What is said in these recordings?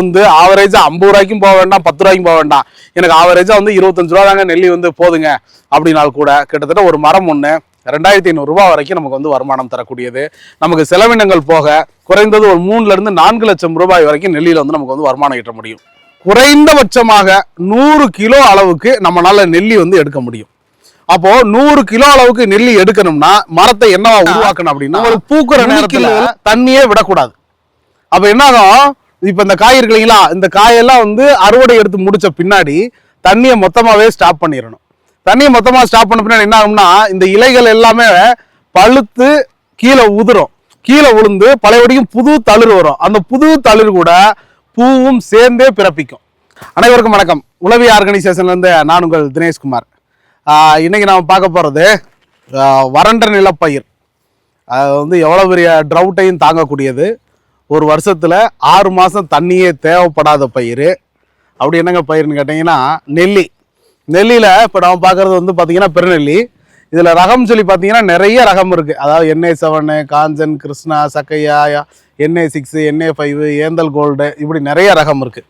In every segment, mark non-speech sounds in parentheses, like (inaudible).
வந்து ஆவரேஜா ஐம்பது ரூபாய்க்கும் போக வேண்டாம் பத்து ரூபாய்க்கும் போக வேண்டாம். எனக்கு ஆவரேஜா வந்து இருபத்தஞ்சு ரூபா தாங்க நெல்லி வந்து போதுங்க. அப்படின்னால் கூட கிட்டத்தட்ட ஒரு மரம் ஒன்று ரெண்டாயிரத்தி ஐநூறு ரூபாய் வரைக்கும் நமக்கு வந்து வருமானம் தரக்கூடியது. நமக்கு செலவினங்கள் போக குறைந்தது ஒரு மூணுல இருந்து நான்கு லட்சம் ரூபாய் வரைக்கும் நெல்லியில வந்து நமக்கு வந்து வருமானம் ஈட்ட முடியும். குறைந்தபட்சமாக நூறு கிலோ அளவுக்கு நம்மளால நெல்லி வந்து எடுக்க முடியும். அப்போ நூறு கிலோ அளவுக்கு நெல்லி எடுக்கணும்னா மரத்தை என்னவா உருவாக்கணும் அப்படின்னா உங்களுக்கு பூக்குற நேரத்துல தண்ணியே விடக்கூடாது. அப்ப என்ன ஆகும் இப்போ இந்த காய் இருக்கு இல்லைங்களா? இந்த காயெல்லாம் வந்து அறுவடை எடுத்து முடிச்ச பின்னாடி தண்ணியை மொத்தமாகவே ஸ்டாப் பண்ணிடணும். தண்ணியை மொத்தமாக ஸ்டாப் பண்ண பின்னாடி என்ன ஆகும்னா இந்த இலைகள் எல்லாமே பழுத்து கீழே உதிரும். கீழே விழுந்து பழையபடியும் புது தளிர் வரும். அந்த புது தளிர் கூட பூவும் சேர்ந்தே பிறப்பிக்கும். அனைவருக்கும் வணக்கம். உளவி ஆர்கனைசேஷன்லேருந்து நான் உங்கள் தினேஷ்குமார். இன்னைக்கு நாம் பார்க்க போகிறது வறண்ட நிலப்பயிர். அது வந்து எவ்வளோ பெரிய ட்ரவுட்டையும் தாங்கக்கூடியது. ஒரு வருஷத்தில் ஆறு மாதம் தண்ணியே தேவைப்படாத பயிர். அப்படி என்னங்க பயிர்னு கேட்டிங்கன்னா நெல்லி. நெல்லியில் இப்போ நம்ம பார்க்குறது வந்து பார்த்தீங்கன்னா பெருநெல்லி. இதில் ரகம் சொல்லி பார்த்தீங்கன்னா நிறைய ரகம் இருக்குது அதாவது N A seven Kanchan Krishna Chakkaiya N A six N A five Endhal gold இப்படி நிறைய ரகம் இருக்குது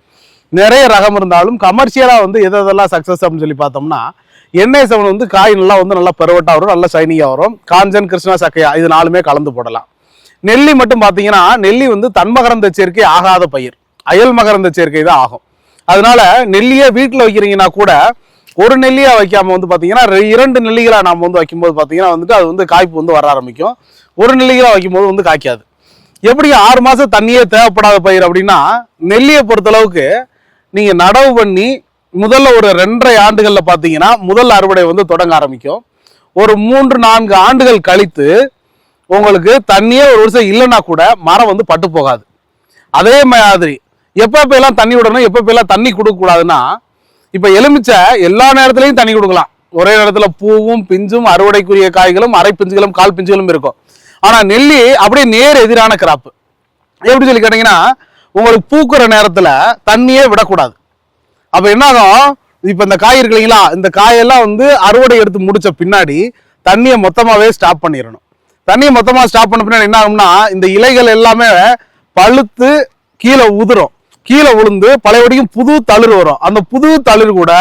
நிறைய ரகம் இருந்தாலும் கமர்ஷியலாக வந்து எது எதெல்லாம் சக்ஸஸ் அப்படின்னு சொல்லி பார்த்தோம்னா என்ஏ செவன் வந்து காய் நல்லா வந்து நல்லா பெருவட்டாக வரும் நல்லா ஷைனிங்காக வரும். காஞ்சன் கிருஷ்ணா சக்கையா இது நாலுமே கலந்து போடலாம். நெல்லி மட்டும் பார்த்தீங்கன்னா நெல்லி வந்து தன்மகரந்த சேர்க்கை ஆகாத பயிர். அயல் மகரந்த சேர்க்கை தான் ஆகும். அதனால நெல்லியை வீட்டில் வைக்கிறீங்கன்னா கூட ஒரு நெல்லியாக வைக்காமல் வந்து பார்த்தீங்கன்னா இரண்டு நெல்லிகளாக நாம் வந்து வைக்கும்போது பார்த்தீங்கன்னா வந்துட்டு அது வந்து காய்ப்பு வந்து வர ஆரம்பிக்கும். ஒரு நெல்லிகளாக வைக்கும்போது வந்து காய்க்காது. எப்படி ஆறு மாதம் தண்ணியே தேவைப்படாத பயிர் அப்படின்னா நெல்லியை பொறுத்தளவுக்கு நீங்கள் நடவு பண்ணி முதல்ல ஒரு ரெண்டரை ஆண்டுகளில் பார்த்தீங்கன்னா முதல் அறுவடை வந்து தொடங்க ஆரம்பிக்கும். ஒரு மூன்று நான்கு ஆண்டுகள் கழித்து உங்களுக்கு தண்ணியே ஒரு வருஷம் இல்லைன்னா கூட மரம் வந்து பட்டு போகாது. அதே மாதிரி எப்போ எல்லாம் தண்ணி விடணும் எப்போ எல்லாம் தண்ணி கொடுக்கக்கூடாதுன்னா இப்போ எலுமிச்சை எல்லா நேரத்துலையும் தண்ணி கொடுக்கலாம். ஒரே நேரத்தில் பூவும் பிஞ்சும் அறுவடைக்குரிய காய்களும் அரை பிஞ்சுகளும் கால் பிஞ்சுகளும் இருக்கும். ஆனால் நெல்லி அப்படியே நேர் எதிரான கிராப்பு எப்படி சொல்லி கேட்டீங்கன்னா உங்களுக்கு பூக்குற நேரத்தில் தண்ணியே விடக்கூடாது. அப்போ என்ன ஆகும் இப்போ இந்த காய் இருக்கு இல்லைங்களா? இந்த காயெல்லாம் வந்து அறுவடை எடுத்து முடித்த பின்னாடி தண்ணியை மொத்தமாகவே ஸ்டாப் பண்ணிடணும். தண்ணியை மொத்தமாக ஸ்டாப் பண்ண பின்னாடி என்ன ஆகும்னா இந்த இலைகள் எல்லாமே பழுத்து கீழே உதிரும். கீழே விழுந்து பழையபடியும் புது தளிர் வரும். அந்த புது தளிர் கூட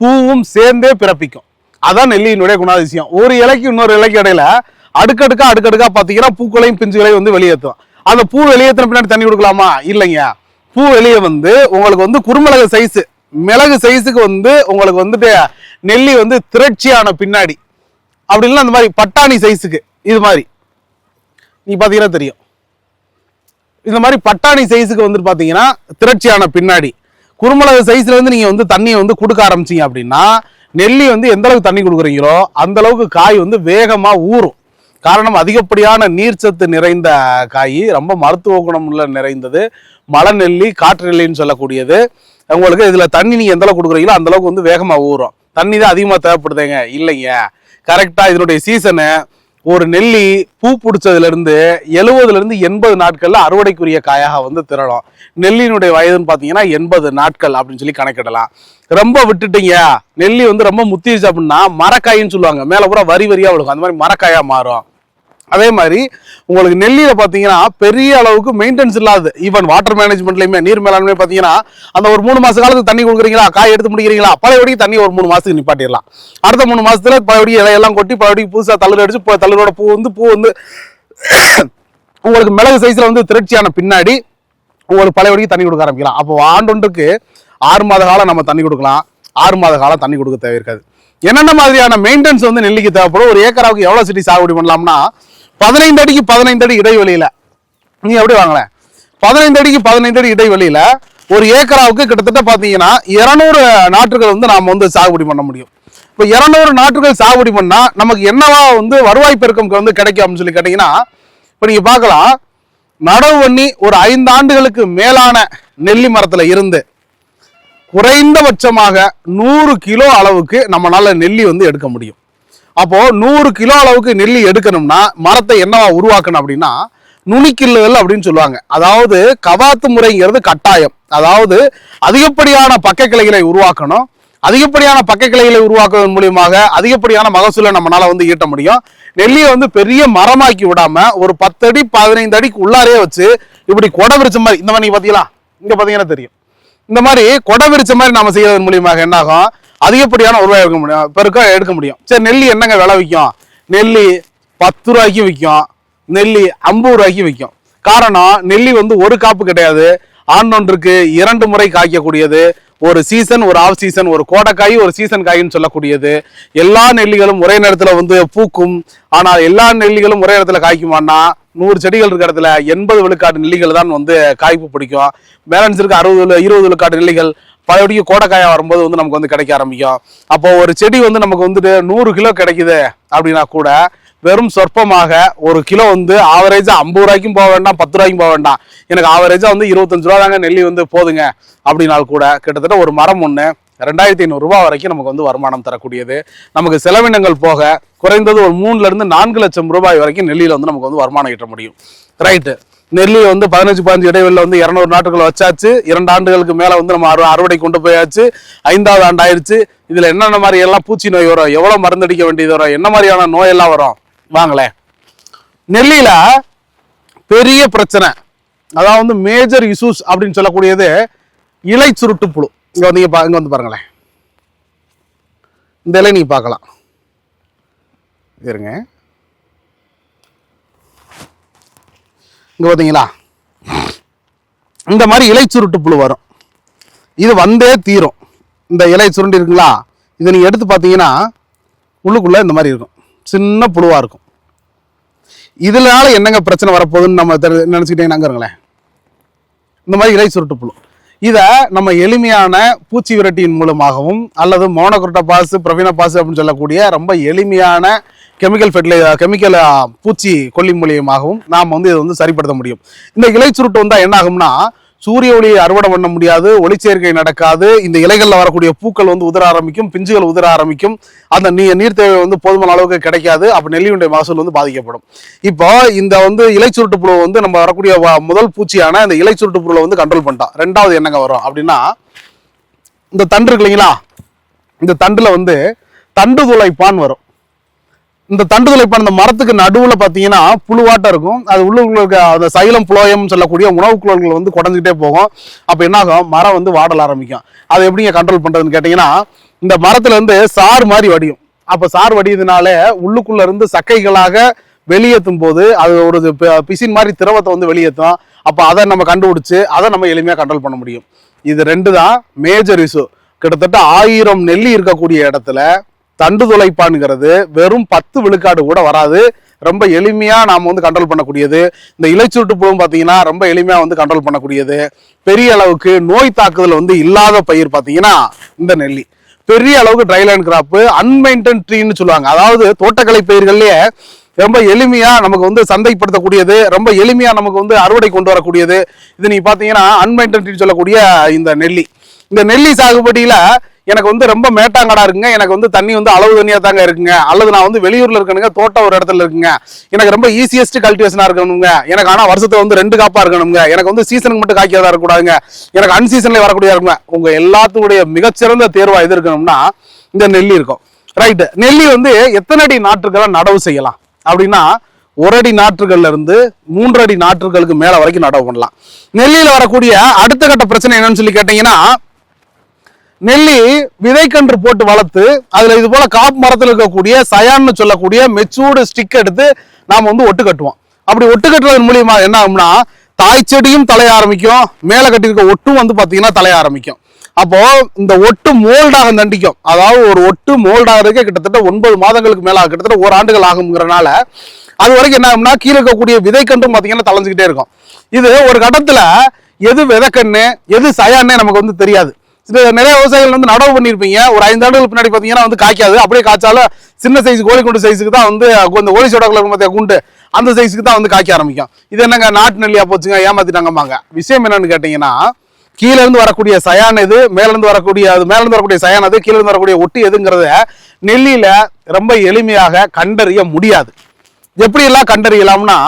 பூவும் சேர்ந்தே பிறப்பிக்கும். அதான் நெல்லியினுடைய குணாதிசயம். ஒரு இலைக்கு இன்னொரு இலைக்கு இடையில அடுக்கடுக்கா அடுக்கடுக்கா பார்த்தீங்கன்னா பூக்களையும் பிஞ்சுகளையும் வந்து வெளியேற்றும். அந்த பூ வெளியேற்றின பின்னாடி தண்ணி கொடுக்கலாமா? இல்லைங்க. பூ வெளியே வந்து உங்களுக்கு வந்து குறுமிளகு சைஸு மிளகு சைஸுக்கு வந்து உங்களுக்கு வந்துட்டு நெல்லி வந்து திரட்சியான பின்னாடி. அப்படி இல்லைன்னா அந்த மாதிரி பட்டாணி சைஸுக்கு இது மாதிரி நீ பார்த்தீங்கன்னா தெரியும். இந்த மாதிரி பட்டாணி சைஸுக்கு வந்து பார்த்தீங்கன்னா திரட்சியான பின்னாடி. குறுமிளகு சைஸ்ல இருந்து நீங்க வந்து தண்ணியை வந்து கொடுக்க ஆரம்பிச்சீங்க அப்படின்னா நெல்லி வந்து எந்த அளவுக்கு தண்ணி கொடுக்குறீங்களோ அந்த அளவுக்கு காய் வந்து வேகமா ஊறும். காரணம் அதிகப்படியான நீர்ச்சத்து நிறைந்த காய் ரொம்ப மருத்துவ குணமுள்ள நிறைந்தது. மலை நெல்லி காற்று நெல்லின்னு சொல்லக்கூடியது. உங்களுக்கு இதுல தண்ணி நீங்க எந்த அளவுக்கு கொடுக்குறீங்களோ அந்த அளவுக்கு வந்து வேகமா ஊறும். தண்ணி தான் அதிகமா தேவைப்படுதுங்க. இல்லைங்க. கரெக்டா இதனுடைய சீசனு ஒரு நெல்லி பூ பிடிச்சதுலேருந்து எழுவதுலேருந்து எண்பது நாட்களில் அறுவடைக்குரிய காயாக வந்து திரளும். நெல்லியினுடைய வயதுன்னு பார்த்தீங்கன்னா எண்பது நாட்கள் அப்படின்னு சொல்லி கணக்கிடலாம். ரொம்ப விட்டுட்டீங்க. நெல்லி வந்து ரொம்ப முத்திருச்சு அப்படின்னா மரக்காயின்னு சொல்லுவாங்க. மேலே பூரா வரி வரியாக விழுகும். அந்த மாதிரி மரக்காயாக மாறும். அதே மாதிரி உங்களுக்கு நெல்லியில் பார்த்தீங்கன்னா பெரிய அளவுக்கு மெயின்டெனன்ஸ் இல்லாது ஈவன் வாட்டர் மேனேஜ்மெண்ட்லையுமே நீர் மேலாண்மை பார்த்தீங்கன்னா அந்த ஒரு மூணு மாச காலத்துக்கு தண்ணி கொடுக்குறீங்களா? காய் எடுத்து முடிக்கிறீங்களா? பழையபடி தண்ணி ஒரு மூணு மாசத்துக்கு நிப்பாட்டிடலாம். அடுத்த மூணு மாசத்துல பழையபடி இலையெல்லாம் கொட்டி பழையபடி புதுசாக தள்ளு அடிச்சு ப- பூ வந்து பூ வந்து (coughs) உங்களுக்கு மிளகு சைஸ்ல வந்து திரட்சியான பின்னாடி உங்களுக்கு பழையபடிக்கு தண்ணி கொடுக்க ஆரம்பிக்கலாம். அப்போ ஆண்டொன்றுக்கு ஆறு மாத காலம் நம்ம தண்ணி கொடுக்கலாம். ஆறு மாத காலம் தண்ணி கொடுக்க தேவை இருக்காது என்னென்ன மாதிரியான மெயின்டெனன்ஸ் வந்து நெல்லிக்கு தேவைப்படும்? ஒரு ஏக்கராவுக்கு எவ்வளோ சிட்டி சாகுபடி பண்ணலாம்னா பதினைந்து அடிக்கு பதினைந்து அடி இடைவெளியில. நீங்க எப்படி வாங்கல பதினைந்து அடிக்கு பதினைந்து அடி இடைவெளியில ஒரு ஏக்கராவுக்கு கிட்டத்தட்ட பாத்தீங்கன்னா இருநூறு நாற்றுகள் வந்து நாம வந்து சாகுபடி பண்ண முடியும். இப்போ இருநூறு நாற்றுகள் சாகுபடி பண்ணா நமக்கு என்னவா வந்து வருவாய் பெருக்கம் வந்து கிடைக்கும் அப்படின்னு சொல்லி கேட்டீங்கன்னா இப்போ நீங்க பார்க்கலாம். நடவு பண்ணி ஒரு ஐந்து ஆண்டுகளுக்கு மேலான நெல்லி மரத்துல இருந்து குறைந்தபட்சமாக நூறு கிலோ அளவுக்கு நம்மளால நெல்லி வந்து எடுக்க முடியும். அப்போ நூறு கிலோ அளவுக்கு நெல்லி எடுக்கணும்னா மரத்தை என்னவா உருவாக்கணும் அப்படின்னா நுனிக்கில்லுதல் அப்படின்னு சொல்லுவாங்க. அதாவது கவாத்து முறைங்கிறது கட்டாயம். அதாவது அதிகப்படியான பக்க கிளைகளை உருவாக்கணும். அதிகப்படியான பக்க கிளைகளை உருவாக்குவதன் மூலியமாக அதிகப்படியான மகசூலை நம்மளால வந்து ஈட்ட முடியும். நெல்லியை வந்து பெரிய மரமாக்கி விடாம ஒரு பத்து அடி பதினைந்து அடிக்கு உள்ளாரே வச்சு இப்படி கொடை விரிச்ச மாதிரி இந்த மாதிரி நீங்க பாத்தீங்களா? இங்க பாத்தீங்கன்னா தெரியும். இந்த மாதிரி கொடை விரிச்ச மாதிரி நம்ம செய்யறதன் மூலியமாக என்னாகும்? அதிகப்படியான உருவாய் எடுக்க முடியும்? பெருக்கா எடுக்க முடியும். சரி நெல்லி என்னங்க விலை விற்கும்? நெல்லி பத்து ரூபாய்க்கு விற்கும். நெல்லி ஐம்பது ரூபாய்க்கு விற்கும். காரணம் நெல்லி வந்து ஒரு காப்பு கிடையாது. ஆண்டொன்றுக்கு இரண்டு முறை காய்க்கக்கூடியது. ஒரு சீசன் ஒரு ஆஃப் சீசன் ஒரு கோடைக்காய் ஒரு சீசன் காயின்னு சொல்லக்கூடியது. எல்லா நெல்லிகளும் ஒரே நேரத்தில் வந்து பூக்கும். ஆனால் எல்லா நெல்லிகளும் ஒரே நேரத்தில் காய்க்குமான்னா நூறு செடிகள் இருக்கிற இடத்துல எண்பது விழுக்காட்டு நெல்லிகள் தான் வந்து காய்ப்பு பிடிக்கும். பேலன்ஸ் இருக்க அறுபது இருபது விழுக்காட்டு நெல்லிகள். பழையபடிக்கு கோடைக்காயா வரும்போது வந்து நமக்கு வந்து கிடைக்க ஆரம்பிக்கும். அப்போ ஒரு செடி வந்து நமக்கு வந்துட்டு நூறு கிலோ கிடைக்குது அப்படின்னா கூட வெறும் சொற்பமாக ஒரு கிலோ வந்து ஆவரேஜா ஐம்பது ரூபாய்க்கும் போக வேண்டாம் பத்து ரூபாய்க்கும் போக வேண்டாம். எனக்கு ஆவரேஜா வந்து இருபத்தஞ்சு ரூபா தாங்க நெல்லி வந்து போதுங்க அப்படின்னால் கூட கிட்டத்தட்ட ஒரு மரம் ஒன்று ரெண்டாயிரத்தி ஐநூறுரூவா வரைக்கும் நமக்கு வந்து வருமானம் தரக்கூடியது. நமக்கு செலவினங்கள் போக குறைந்தது ஒரு மூணுல இருந்து நான்கு லட்சம் ரூபாய் வரைக்கும் நெல்லியில வந்து நமக்கு வந்து வருமானம் ஈட்ட முடியும். ரைட்டு நெல்லி வந்து பதினஞ்சு பதினஞ்சு இடைவெளியில் வந்து இரநூறு நாட்டுகள் வச்சாச்சு. இரண்டு ஆண்டுகளுக்கு மேலே வந்து நம்ம அறு அறுவடை கொண்டு போயாச்சு. ஐந்தாவது ஆண்டு ஆயிடுச்சு இதில் என்னென்ன மாதிரி எல்லாம் பூச்சி நோய் வரும்? எவ்வளோ மருந்தடிக்க வேண்டியது வரும்? என்ன மாதிரியான நோய் எல்லாம் வரும்? வாங்களேன் நெல்லியில் பெரிய பிரச்சனை. அதாவது வந்து மேஜர் இஷ்யூஸ் அப்படின்னு சொல்லக்கூடியது இலை சுருட்டு புழு. இங்கே வந்து பா இங்கே வந்து பாருங்களேன். இந்த இலை நீங்கள் பார்க்கலாம். இருங்க. இங்கே பார்த்தீங்களா இந்த மாதிரி இலை சுருட்டு புழு வரும். இது வந்தே தீரும். இந்த இலை சுருண்டு இருக்குங்களா? இதை நீங்கள் எடுத்து பார்த்தீங்கன்னா உள்ளுக்குள்ளே இந்த மாதிரி இருக்கும். சின்ன புழுவாக இருக்கும். இதனால என்னங்க பிரச்சனை வரப்போகுதுன்னு நம்ம தெரி- நினச்சிக்கிட்டீங்கன்னாங்கிறங்களேன் இந்த மாதிரி இலை சுருட்டு புழு. இதை நம்ம எளிமையான பூச்சி விரட்டியின் மூலமாகவும் அல்லது மோனோக்ரோட்டா பாசு பிரவீன பாசு அப்படின்னு சொல்லக்கூடிய ரொம்ப எளிமையான கெமிக்கல் ஃபெர்டிலை கெமிக்கல் பூச்சி கொல்லி மூலியமாகவும் நாம் வந்து இதை வந்து சரிப்படுத்த முடியும். இந்த இலை சுருட்டு வந்தால் என்ன ஆகும்னா சூரிய ஒளியை அறுவடை பண்ண முடியாது ஒளிச்சேர்க்கை நடக்காது இந்த இலைகளில் வரக்கூடிய பூக்கள் வந்து உதிர ஆரம்பிக்கும் பிஞ்சுகள் உதிர ஆரம்பிக்கும் அந்த நீ நீர் தேவை வந்து போதுமான அளவுக்கு கிடைக்காது அப்போ நெல்லியுடைய மகசூல் வந்து பாதிக்கப்படும். இப்போ இந்த வந்து இலை சுருட்டு புழு வந்து நம்ம வரக்கூடிய முதல் பூச்சியான இந்த இலை சுருட்டு புழுவை வந்து கண்ட்ரோல் பண்ணிட்டோம் ரெண்டாவது என்னங்க வரும் அப்படின்னா இந்த தண்டு இருக்கு இல்லைங்களா? இந்த தண்டில் வந்து தண்டு துளைப்பான் வரும். இந்த தண்டுதலை பண்ண இந்த மரத்துக்கு நடுவில் பார்த்தீங்கன்னா புழுவாட்டம் இருக்கும். அது உள்ளுக்குள்ள இருக்க அந்த சைலம் புலோயம் சொல்லக்கூடிய உணவு குழல்கள் வந்து குடஞ்சிக்கிட்டே போகும். அப்போ என்ன ஆகும் மரம் வந்து வாடல ஆரம்பிக்கும். அதை எப்படிங்க கண்ட்ரோல் பண்ணுறதுன்னு கேட்டிங்கன்னா இந்த மரத்துலேருந்து சார் மாதிரி வடியும். அப்போ சார் வடியதுனால உள்ளுக்குள்ள இருந்து சக்கைகளாக வெளியேற்றும் போது அது ஒரு பிசின் மாதிரி திரவத்தை வந்து வெளியேற்றும் அப்போ அதை நம்ம கண்டுபிடிச்சு அதை நம்ம எளிமையாக கண்ட்ரோல் பண்ண முடியும். இது ரெண்டு தான் மேஜர் இஷ்யூ கிட்டத்தட்ட ஆயிரம் நெல்லி இருக்கக்கூடிய இடத்துல தண்டு துளைப்பான்ங்கிறது வெறும் பத்து விழுக்காடு கூட வராது. ரொம்ப எளிமையாக நாம் வந்து கண்ட்ரோல் பண்ணக்கூடியது. இந்த இலைச்சூட்டு புழுவும் பார்த்தீங்கன்னா ரொம்ப எளிமையாக வந்து கண்ட்ரோல் பண்ணக்கூடியது. பெரிய அளவுக்கு நோய் தாக்குதல் வந்து இல்லாத பயிர் பார்த்தீங்கன்னா இந்த நெல்லி. பெரிய அளவுக்கு ட்ரைலைன் கிராப்பு அன்மெயின்டன் ட்ரீன்னு சொல்லுவாங்க. அதாவது தோட்டக்கலை பயிர்கள்லேயே ரொம்ப எளிமையாக நமக்கு வந்து சந்தைப்படுத்தக்கூடியது. ரொம்ப எளிமையாக நமக்கு வந்து அறுவடை கொண்டு வரக்கூடியது. இது நீ பார்த்தீங்கன்னா அன்மெயின்டன் ட்ரீ சொல்லக்கூடிய இந்த நெல்லி. இந்த நெல்லி சாகுபடியில் எனக்கு வந்து ரொம்ப மேட்டாங்கடா இருக்குங்க. எனக்கு வந்து தண்ணி வந்து அளவு தண்ணியா தாங்க இருக்குங்க. அல்லது நான் வந்து வெளியூர்ல இருக்கணுங்க தோட்டம் ஒரு இடத்துல இருக்குங்க. எனக்கு ரொம்ப ஈஸியஸ்ட் கல்டிவேஷனா இருக்கணுங்க. எனக்கு ஆனா வருஷத்துல வந்து ரெண்டு காப்பா இருக்கணுங்க. எனக்கு வந்து சீசனுக்கு மட்டும் காய்க்கிறதா இருக்கக்கூடாதுங்க. எனக்கு அன்சீசன்ல வரக்கூடிய இருக்குங்க. உங்க எல்லாத்துடைய மிகச்சிறந்த தேர்வா எது இருக்கணும்னா இந்த நெல்லி இருக்கும். ரைட் நெல்லி வந்து எத்தனை அடி நாற்றுகளை நடவு செய்யலாம்? அப்படின்னா ஒரு அடி நாற்றுகள்ல இருந்து மூன்று அடி நாற்றுகளுக்கு மேல வரைக்கும் நடவு பண்ணலாம். நெல்லியில வரக்கூடிய அடுத்த கட்ட பிரச்சனை என்னன்னு சொல்லி கேட்டீங்கன்னா நெல்லி விதைக்கன்று போட்டு வளர்த்து அதுல இது போல காப்பு மரத்தில் இருக்கக்கூடிய சயான்னு சொல்லக்கூடிய மெச்சூர்டு ஸ்டிக் எடுத்து நாம் வந்து ஒட்டு கட்டுவோம். அப்படி ஒட்டு கட்டுறதன் மூலியமா என்ன ஆகும்னா தாய் செடியும் தலைய ஆரம்பிக்கும் மேல கட்டியிருக்க ஒட்டும் வந்து பாத்தீங்கன்னா தலைய ஆரம்பிக்கும். அப்போ இந்த ஒட்டு மோல்டாக தண்டிக்கும். அதாவது ஒரு ஒட்டு மோல்டாகிறதுக்கே கிட்டத்தட்ட ஒன்பது மாதங்களுக்கு மேலாக கிட்டத்தட்ட ஒரு ஆண்டுகள் ஆகுங்கிறனால அது வரைக்கும் என்ன ஆகும்னா கீழே இருக்கக்கூடிய விதைக்கன்றும் பார்த்தீங்கன்னா தலைஞ்சிக்கிட்டே இருக்கும். இது ஒரு கட்டத்தில் எது விதைக்கண்ணு எது சயான்னே நமக்கு வந்து தெரியாது. நிறைய விவசாயிகள் வந்து நடவு பண்ணியிருப்பீங்க ஒரு ஐந்து ஆண்டுகள் பின்னாடி பார்த்தீங்கன்னா வந்து காய்க்காது. அப்படியே காய்ச்சாலும் சின்ன சைஸ் கோழி குண்டு சைஸுக்கு தான் வந்து இந்த கோழி சோடா கலர் மத்திய குண்டு அந்த சைஸுக்கு தான் வந்து காய்க்க ஆரம்பிக்கும். இது என்னங்க நாட்டு நெல்லியா போச்சுங்க ஏமாத்திட்டாங்கம்மாங்க விஷயம் என்னன்னு கேட்டிங்கன்னா கீழேருந்து வரக்கூடிய சயான் எது மேலேருந்து வரக்கூடிய அது மேலேருந்து வரக்கூடிய சயான் அது கீழேருந்து வரக்கூடிய ஒட்டி எதுங்கிறத நெல்லியில் ரொம்ப எளிமையாக கண்டறிய முடியாது. எப்படியெல்லாம் கண்டறியலாம்னா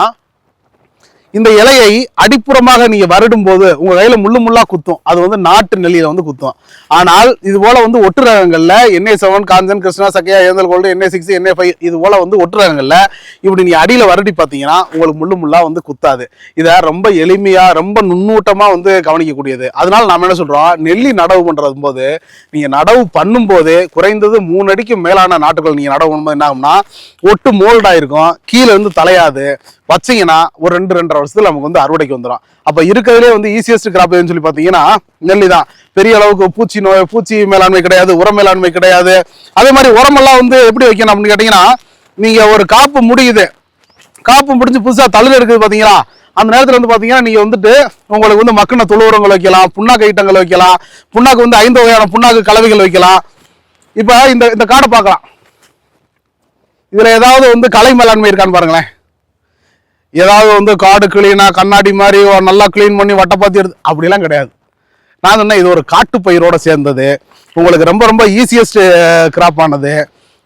இந்த இலையை அடிப்புறமாக நீங்க வருடும் போது உங்க கையில முள்ளு முள்ளா குத்தும். அது வந்து நாட்டு நெல்லியில வந்து குத்தும். ஆனால் இது போல வந்து ஒட்டு ரகங்கள்ல N A seven Kanchan Krishna Chakkaiya Endhal gold N A six N A five இது போல வந்து ஒட்டு ரகங்கள்ல இப்படி நீ அடியில வருடி பார்த்தீங்கன்னா உங்களுக்கு முள்ளு முள்ளா வந்து குத்தாது. இதை ரொம்ப எளிமையா ரொம்ப நுண்ணூட்டமா வந்து கவனிக்கக்கூடியது. அதனால நாம என்ன சொல்றோம்? நெல்லி நடவு பண்றது போது நீங்க நடவு பண்ணும்போது குறைந்தது மூணு அடிக்கு மேலான நாட்டுகள் நீங்க நடவு பண்ணும்போது என்ன ஆகும்னா ஒட்டு மோல்டா இருக்கும் கீழே இருந்து தலையாது. வச்சீங்கன்னா ஒரு ரெண்டு ரெண்டரை வருஷத்துல நமக்கு வந்து அறுவடைக்கு வந்துடும் அப்ப இருக்கிறதுலே வந்து ஈஸியஸ்ட் கிராப் எதுன்னு சொல்லி பாத்தீங்கன்னா நெல்லி தான். பெரிய அளவுக்கு பூச்சி நோய் பூச்சி மேலாண்மை கிடையாது உரம் மேலாண்மை கிடையாது. அதே மாதிரி உரமெல்லாம் வந்து எப்படி வைக்கணும் அப்படின்னு கேட்டீங்கன்னா நீங்க ஒரு காப்பு முடியுது. காப்பு முடிஞ்சு புதுசா தழுது இருக்குது பார்த்தீங்களா? அந்த நேரத்துல வந்து பாத்தீங்கன்னா நீங்க வந்துட்டு உங்களுக்கு வந்து மக்கின தொழு உரங்கள் வைக்கலாம் புண்ணாக்கு ஐட்டங்கள் வைக்கலாம் புண்ணாக்கு வந்து ஐந்து வகையான புண்ணாக்கு கலவைகள் வைக்கலாம். இப்ப இந்த இந்த காடை பார்க்கலாம். இதுல ஏதாவது வந்து கலை மேலாண்மை இருக்கான்னு பாருங்களேன். ஏதாவது வந்து காடு கிளீனா கண்ணாடி மாதிரி நல்லா க்ளீன் பண்ணி வட்டப்பாத்தி எடுத்து அப்படிலாம் கிடையாது. நான் சொன்னேன் இது ஒரு காட்டு பயிரோட சேர்ந்தது. உங்களுக்கு ரொம்ப ரொம்ப ஈஸியஸ்ட் கிராப் ஆனது.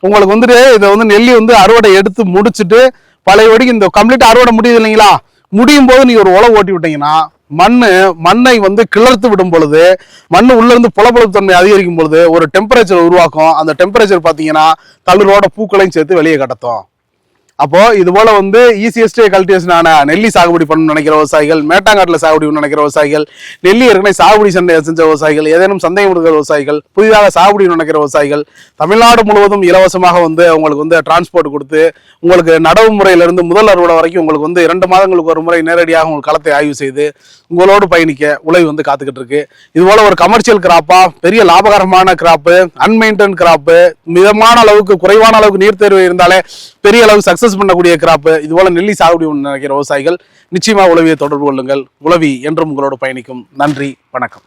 உங்களுக்கு வந்துட்டு இதை வந்து நெல்லி வந்து அறுவடை எடுத்து முடிச்சுட்டு பழைய வடிக்கு இந்த கம்ப்ளீட் அறுவடை முடியுது இல்லைங்களா? முடியும் போது நீங்க ஒரு உழவு ஓட்டி விட்டீங்கன்னா மண் மண்ணை வந்து கிளர்த்து விடும் பொழுது மண்ணு உள்ள இருந்து புலப்பொழுப்பு தன்மை அதிகரிக்கும் பொழுது ஒரு டெம்பரேச்சர் உருவாக்கும். அந்த டெம்பரேச்சர் பார்த்தீங்கன்னா தளிரோட பூக்களையும் சேர்த்து வெளியே கடத்தும். அப்போ இது போல வந்து ஈஸியஸ்ட் கல்டிவேஷனான நெல்லி சாகுபடி பண்ணணும்னு நினைக்கிற விவசாயிகள் மேட்டாங்காட்டில் சாகுபடி நினைக்கிற விவசாயிகள் நெல்லி ஏற்கனவே சாகுபடி சண்டை செஞ்ச விவசாயிகள் ஏதேனும் சந்தேகம் இருக்கிற விவசாயிகள் புதிதாக சாகுபடி நினைக்கிற விவசாயிகள் தமிழ்நாடு முழுவதும் இலவசமாக வந்து உங்களுக்கு வந்து டிரான்ஸ்போர்ட் கொடுத்து உங்களுக்கு நடவு முறையிலிருந்து முதல் அறுவடை வரைக்கும் உங்களுக்கு வந்து இரண்டு மாதங்களுக்கு ஒரு முறை நேரடியாக உங்கள் களத்தை ஆய்வு செய்து உங்களோடு பயணிக்க உழவு வந்து காத்துக்கிட்டு இருக்கு. இது போல ஒரு கமர்ஷியல் கிராப்பா பெரிய லாபகரமான கிராப்பு அன்மெயின்டன் கிராப்பு மிதமான அளவுக்கு குறைவான அளவுக்கு நீர் தேர்வு இருந்தாலே பெரிய அளவு சக்சஸ் பண்ணக்கூடிய கிராப்பு இது போல நெல்லி சாகுபடி நினைக்கிற விவசாயிகள் நிச்சயமா உளவியை தொடர்பு கொள்ளுங்கள். உளவி என்றும் உங்களோடு பயணிக்கும். நன்றி வணக்கம்.